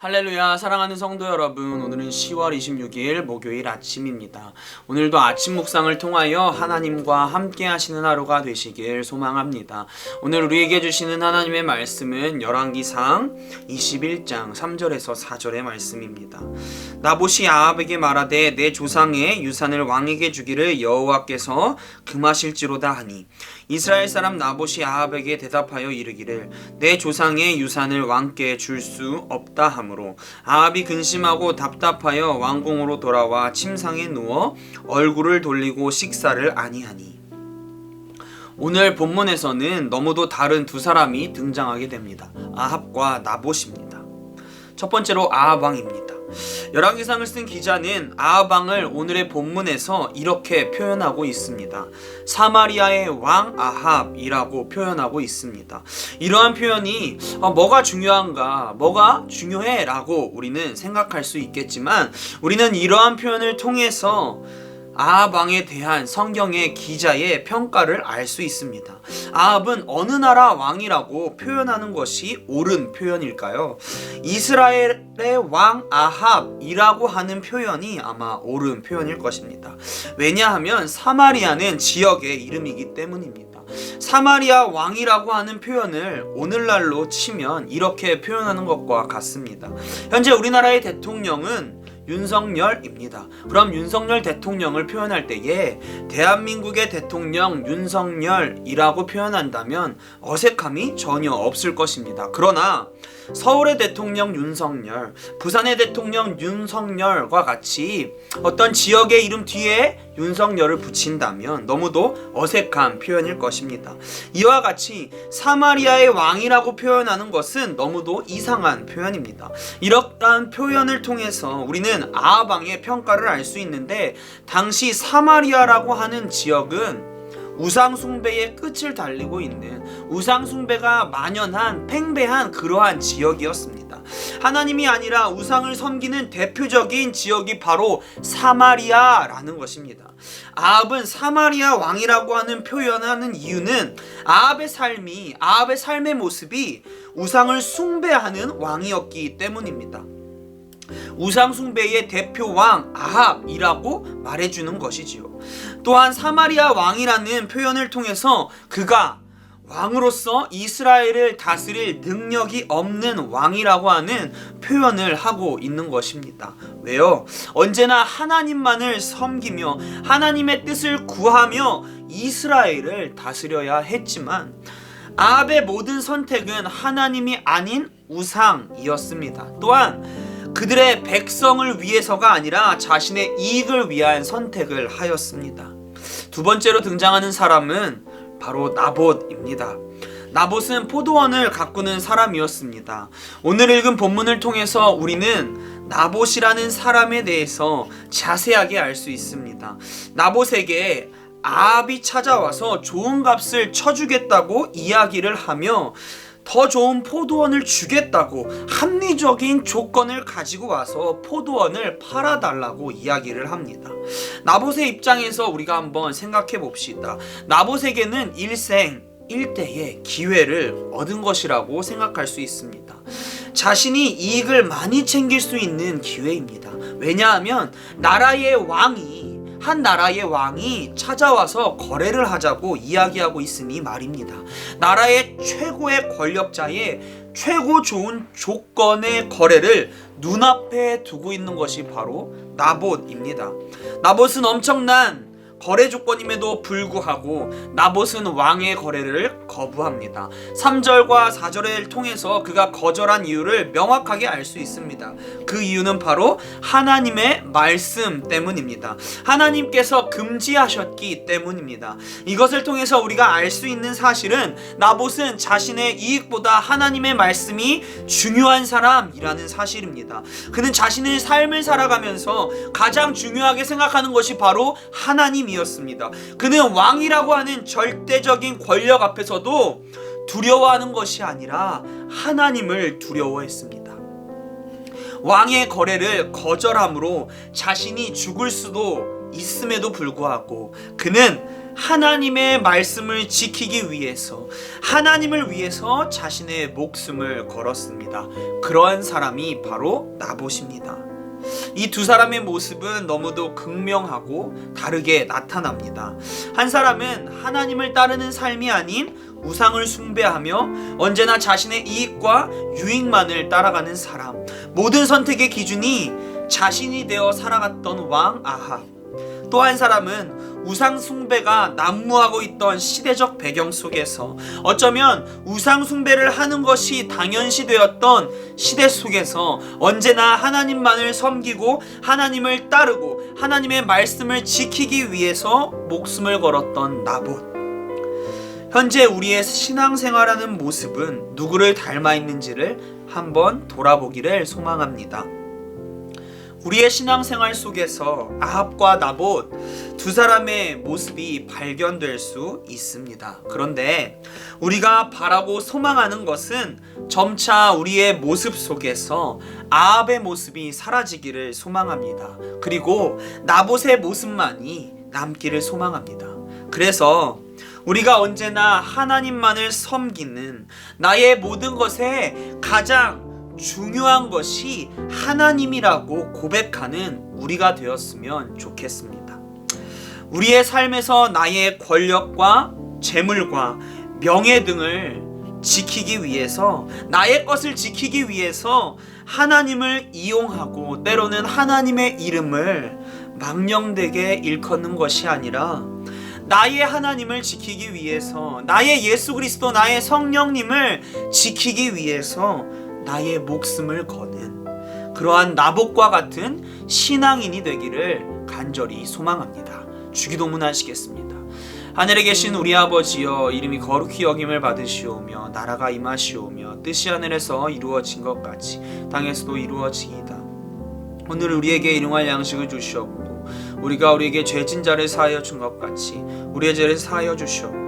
할렐루야 사랑하는 성도 여러분. 오늘은 10월 26일 목요일 아침입니다. 오늘도 아침 묵상을 통하여 하나님과 함께 하시는 하루가 되시길 소망합니다. 오늘 우리에게 주시는 하나님의 말씀은 열왕기상 21장 3절에서 4절의 말씀입니다. 나봇이 아합에게 말하되 내 조상의 유산을 왕에게 주기를 여호와께서 금하실지로다 하니 이스라엘 사람 나봇이 아합에게 대답하여 이르기를 내 조상의 유산을 왕께 줄 수 없다 하므로 아합이 근심하고 답답하여 왕궁으로 돌아와 침상에 누워 얼굴을 돌리고 식사를 아니하니 오늘 본문에서는 너무도 다른 두 사람이 등장하게 됩니다. 아합과 나봇입니다. 첫 번째로 아합 왕입니다. 열왕기상을 쓴 기자는 아합 왕을 오늘의 본문에서 이렇게 표현하고 있습니다. 사마리아의 왕 아합이라고 표현하고 있습니다. 이러한 표현이 어, 뭐가 중요한가, 뭐가 중요해라고 우리는 생각할 수 있겠지만 우리는 이러한 표현을 통해서 아합 왕에 대한 성경의 기자의 평가를 알 수 있습니다. 아합은 어느 나라 왕이라고 표현하는 것이 옳은 표현일까요? 이스라엘의 왕 아합이라고 하는 표현이 아마 옳은 표현일 것입니다. 왜냐하면 사마리아는 지역의 이름이기 때문입니다. 사마리아 왕이라고 하는 표현을 오늘날로 치면 이렇게 표현하는 것과 같습니다. 현재 우리나라의 대통령은 윤석열입니다. 그럼 윤석열 대통령을 표현할 때에 대한민국의 대통령 윤석열이라고 표현한다면 어색함이 전혀 없을 것입니다. 그러나 서울의 대통령 윤석열, 부산의 대통령 윤석열과 같이 어떤 지역의 이름 뒤에 윤석열을 붙인다면 너무도 어색한 표현일 것입니다. 이와 같이 사마리아의 왕이라고 표현하는 것은 너무도 이상한 표현입니다. 이러한 표현을 통해서 우리는 아합왕의 평가를 알 수 있는데 당시 사마리아라고 하는 지역은 우상숭배의 끝을 달리고 있는 우상숭배가 만연한 팽배한 그러한 지역이었습니다. 하나님이 아니라 우상을 섬기는 대표적인 지역이 바로 사마리아라는 것입니다. 아합은 사마리아 왕이라고 하는 표현을 하는 이유는 아합의 삶이 아합의 삶의 모습이 우상을 숭배하는 왕이었기 때문입니다. 우상숭배의 대표 왕 아합이라고 말해주는 것이지요. 또한 사마리아 왕이라는 표현을 통해서 그가 왕으로서 이스라엘을 다스릴 능력이 없는 왕이라고 하는 표현을 하고 있는 것입니다. 왜요? 언제나 하나님만을 섬기며 하나님의 뜻을 구하며 이스라엘을 다스려야 했지만 아합의 모든 선택은 하나님이 아닌 우상이었습니다. 또한 그들의 백성을 위해서가 아니라 자신의 이익을 위한 선택을 하였습니다. 두 번째로 등장하는 사람은 바로 나봇입니다. 나봇은 포도원을 가꾸는 사람이었습니다. 오늘 읽은 본문을 통해서 우리는 나봇이라는 사람에 대해서 자세하게 알 수 있습니다. 나봇에게 아합이 찾아와서 좋은 값을 쳐주겠다고 이야기를 하며 더 좋은 포도원을 주겠다고 합리적인 조건을 가지고 와서 포도원을 팔아달라고 이야기를 합니다. 나봇의 입장에서 우리가 한번 생각해 봅시다. 나봇에게는 일생 일대의 기회를 얻은 것이라고 생각할 수 있습니다. 자신이 이익을 많이 챙길 수 있는 기회입니다. 왜냐하면 나라의 왕이 한 나라의 왕이 찾아와서 거래를 하자고 이야기하고 있으니 말입니다. 나라의 최고의 권력자의 최고 좋은 조건의 거래를 눈앞에 두고 있는 것이 바로 나봇입니다. 나봇은 엄청난 거래 조건임에도 불구하고 나봇은 왕의 거래를 거부합니다. 3절과 4절을 통해서 그가 거절한 이유를 명확하게 알 수 있습니다. 그 이유는 바로 하나님의 말씀 때문입니다. 하나님께서 금지하셨기 때문입니다. 이것을 통해서 우리가 알 수 있는 사실은 나봇은 자신의 이익보다 하나님의 말씀이 중요한 사람이라는 사실입니다. 그는 자신의 삶을 살아가면서 가장 중요하게 생각하는 것이 바로 하나님 이었습니다. 그는 왕이라고 하는 절대적인 권력 앞에서도 두려워하는 것이 아니라 하나님을 두려워했습니다. 왕의 거래를 거절함으로 자신이 죽을 수도 있음에도 불구하고 그는 하나님의 말씀을 지키기 위해서 하나님을 위해서 자신의 목숨을 걸었습니다. 그러한 사람이 바로 나봇입니다. 이 두 사람의 모습은 너무도 극명하고 다르게 나타납니다. 한 사람은 하나님을 따르는 삶이 아닌 우상을 숭배하며 언제나 자신의 이익과 유익만을 따라가는 사람. 모든 선택의 기준이 자신이 되어 살아갔던 왕 아합. 또 한 사람은 우상 숭배가 난무하고 있던 시대적 배경 속에서 어쩌면 우상 숭배를 하는 것이 당연시 되었던 시대 속에서 언제나 하나님만을 섬기고 하나님을 따르고 하나님의 말씀을 지키기 위해서 목숨을 걸었던 나봇. 현재 우리의 신앙생활하는 모습은 누구를 닮아 있는지를 한번 돌아보기를 소망합니다. 우리의 신앙생활 속에서 아합과 나봇 두 사람의 모습이 발견될 수 있습니다. 그런데 우리가 바라고 소망하는 것은 점차 우리의 모습 속에서 아합의 모습이 사라지기를 소망합니다. 그리고 나봇의 모습만이 남기를 소망합니다. 그래서 우리가 언제나 하나님만을 섬기는 나의 모든 것에 가장 중요한 것이 하나님이라고 고백하는 우리가 되었으면 좋겠습니다. 우리의 삶에서 나의 권력과 재물과 명예 등을 지키기 위해서 나의 것을 지키기 위해서 하나님을 이용하고 때로는 하나님의 이름을 망령되게 일컫는 것이 아니라 나의 하나님을 지키기 위해서 나의 예수 그리스도 나의 성령님을 지키기 위해서 나의 목숨을 거는 그러한 나복과 같은 신앙인이 되기를 간절히 소망합니다. 주기도문 하시겠습니다. 하늘에 계신 우리 아버지여 이름이 거룩히 여김을 받으시오며 나라가 임하시오며 뜻이 하늘에서 이루어진 것 같이 땅에서도 이루어지이다. 오늘 우리에게 일용할 양식을 주시옵고 우리가 우리에게 죄진 자를 사하여 준 것 같이 우리의 죄를 사하여 주시옵고